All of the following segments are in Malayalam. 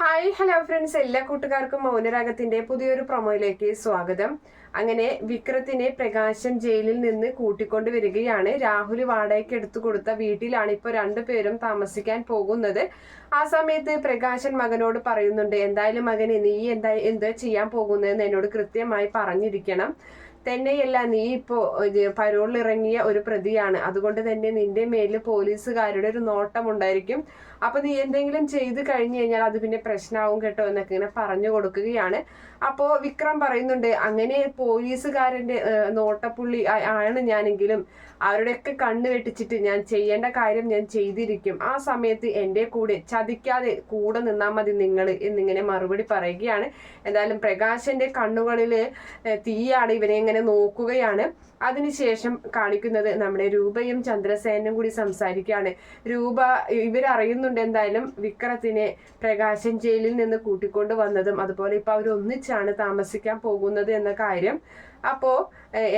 ഹായ് ഹലോ ഫ്രണ്ട്സ് എല്ലാ കൂട്ടുകാർക്കും മൗനരാഗത്തിന്റെ പുതിയൊരു പ്രൊമോയിലേക്ക് സ്വാഗതം. അങ്ങനെ വിക്രത്തിനെ പ്രകാശൻ ജയിലിൽ നിന്ന് കൂട്ടിക്കൊണ്ട് വരികയാണ്. രാഹുൽ വാടകയ്ക്ക് എടുത്തു കൊടുത്ത വീട്ടിലാണ് ഇപ്പോൾ രണ്ടുപേരും താമസിക്കാൻ പോകുന്നത്. ആ സമയത്ത് പ്രകാശൻ മകനോട് പറയുന്നുണ്ട് എന്തായാലും മകനെ നീ എന്താ എന്താ ചെയ്യാൻ പോകുന്നതെന്ന് എന്നോട് കൃത്യമായി പറഞ്ഞിരിക്കണം. തന്നെയല്ല നീ ഇപ്പോ പരോളിൽ ഇറങ്ങിയ ഒരു പ്രതിയാണ്. അതുകൊണ്ട് തന്നെ നിന്റെ മേലിൽ പോലീസുകാരുടെ ഒരു നോട്ടം ഉണ്ടായിരിക്കും അപ്പൊ നീ എന്തെങ്കിലും ചെയ്ത് കഴിഞ്ഞു കഴിഞ്ഞാൽ അത് പിന്നെ പ്രശ്നമാവും കേട്ടോ എന്നൊക്കെ ഇങ്ങനെ പറഞ്ഞു കൊടുക്കുകയാണ്. അപ്പോ വിക്രം പറയുന്നുണ്ട് അങ്ങനെ പോലീസുകാരന്റെ നോട്ടപ്പുള്ളി ആണ് ഞാനെങ്കിലും. അവരുടെയൊക്കെ കണ്ണ് വെട്ടിച്ചിട്ട് ഞാൻ ചെയ്യേണ്ട കാര്യം ഞാൻ ചെയ്തിരിക്കും. ആ സമയത്ത് എന്റെ കൂടെ ചതിക്കാതെ കൂടെ നിന്നാൽ മതി നിങ്ങൾ എന്നിങ്ങനെ മറുപടി പറയുകയാണ്. എന്തായാലും പ്രകാശന്റെ കണ്ണുകളിൽ തീയാണ് ഇവനെ ഇങ്ങനെ നോക്കുകയാണ്. അതിനുശേഷം കാണിക്കുന്നത് നമ്മുടെ രൂപയും ചന്ദ്രസേനും കൂടി സംസാരിക്കുകയാണ്. രൂപ ഇവരറിയുന്നുണ്ട് എന്തായാലും വിക്രത്തിനെ പ്രകാശൻ ജയിലിൽ നിന്ന് കൂട്ടിക്കൊണ്ട് വന്നതും അതുപോലെ ഇപ്പൊ അവർ ഒന്നിച്ചാണ് താമസിക്കാൻ പോകുന്നത് എന്ന കാര്യം. അപ്പോ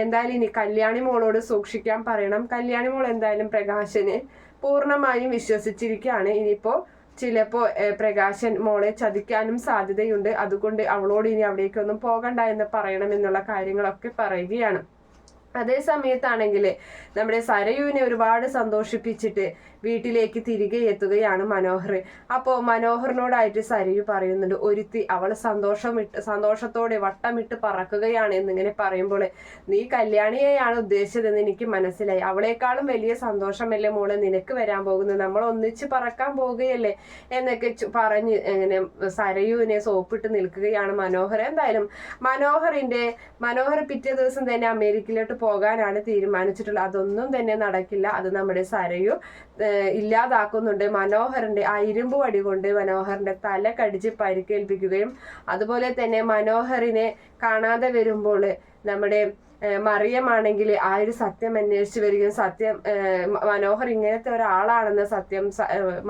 എന്തായാലും ഇനി കല്യാണി മോളോട് സൂക്ഷിക്കാൻ പറയണം. കല്യാണി മോൾ എന്തായാലും പ്രകാശനെ പൂർണമായും വിശ്വസിച്ചിരിക്കുകയാണ്. ഇനിയിപ്പോ ചിലപ്പോ പ്രകാശൻ മോളെ ചതിക്കാനും സാധ്യതയുണ്ട്. അതുകൊണ്ട് അവളോട് ഇനി അവിടേക്കൊന്നും പോകണ്ട എന്ന് പറയണം എന്നുള്ള കാര്യങ്ങളൊക്കെ പറയുകയാണ്. അതേ സമയത്താണെങ്കിൽ നമ്മുടെ സരയുവിനെ ഒരുപാട് സന്തോഷിപ്പിച്ചിട്ട് വീട്ടിലേക്ക് തിരികെ എത്തുകയാണ് മനോഹർ. അപ്പോൾ മനോഹറിനോടായിട്ട് സരയു പറയുന്നുണ്ട് ഒരുത്തി അവൾ സന്തോഷം ഇട്ട് സന്തോഷത്തോടെ വട്ടമിട്ട് പറക്കുകയാണ് എന്നിങ്ങനെ പറയുമ്പോൾ നീ കല്യാണിയെയാണ് ഉദ്ദേശിച്ചതെന്ന് എനിക്ക് മനസ്സിലായി. അവളെക്കാളും വലിയ സന്തോഷമല്ലേ മോളെ നിനക്ക് വരാൻ പോകുന്നത്? നമ്മൾ ഒന്നിച്ച് പറക്കാൻ പോവുകയല്ലേ എന്നൊക്കെ പറഞ്ഞ് ഇങ്ങനെ സരയുവിനെ സോപ്പിട്ട് നിൽക്കുകയാണ് മനോഹർ. എന്തായാലും മനോഹറിന്റെ മനോഹർ പിറ്റേ ദിവസം തന്നെ അമേരിക്കയിലോട്ട് പോകാനാണ് തീരുമാനിച്ചിട്ടുള്ളത് അതൊന്നും തന്നെ നടക്കില്ല. അത് നമ്മുടെ സരയു ഇല്ലാതാക്കുന്നുണ്ട്. മനോഹറിന്റെ ആ ഇരുമ്പ് വടി കൊണ്ട് മനോഹറിന്റെ തല കടിച്ച് പരിക്കേൽപ്പിക്കുകയും അതുപോലെ തന്നെ മനോഹറിനെ കാണാതെ വരുമ്പോൾ നമ്മുടെ മറിയമാണെങ്കിൽ ആ ഒരു സത്യം അന്വേഷിച്ച് വരികയും സത്യം മനോഹർ ഇങ്ങനത്തെ ഒരാളാണെന്ന് സത്യം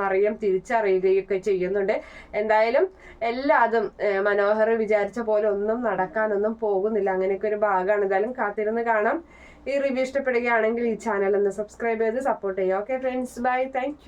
മറിയം തിരിച്ചറിയുകയൊക്കെ ചെയ്യുന്നുണ്ട്. എന്തായാലും എല്ലാതും മനോഹർ വിചാരിച്ച പോലെ ഒന്നും നടക്കാനൊന്നും പോകുന്നില്ല. അങ്ങനെയൊക്കെ ഒരു ഭാഗമാണ്. എന്തായാലും കാത്തിരുന്ന് കാണാം. ഈ റിവ്യൂ ഇഷ്ടപ്പെടുകയാണെങ്കിൽ ഈ ചാനൽ ഒന്ന് സബ്സ്ക്രൈബ് ചെയ്ത് സപ്പോർട്ട് ചെയ്യുക. Okay friends bye thank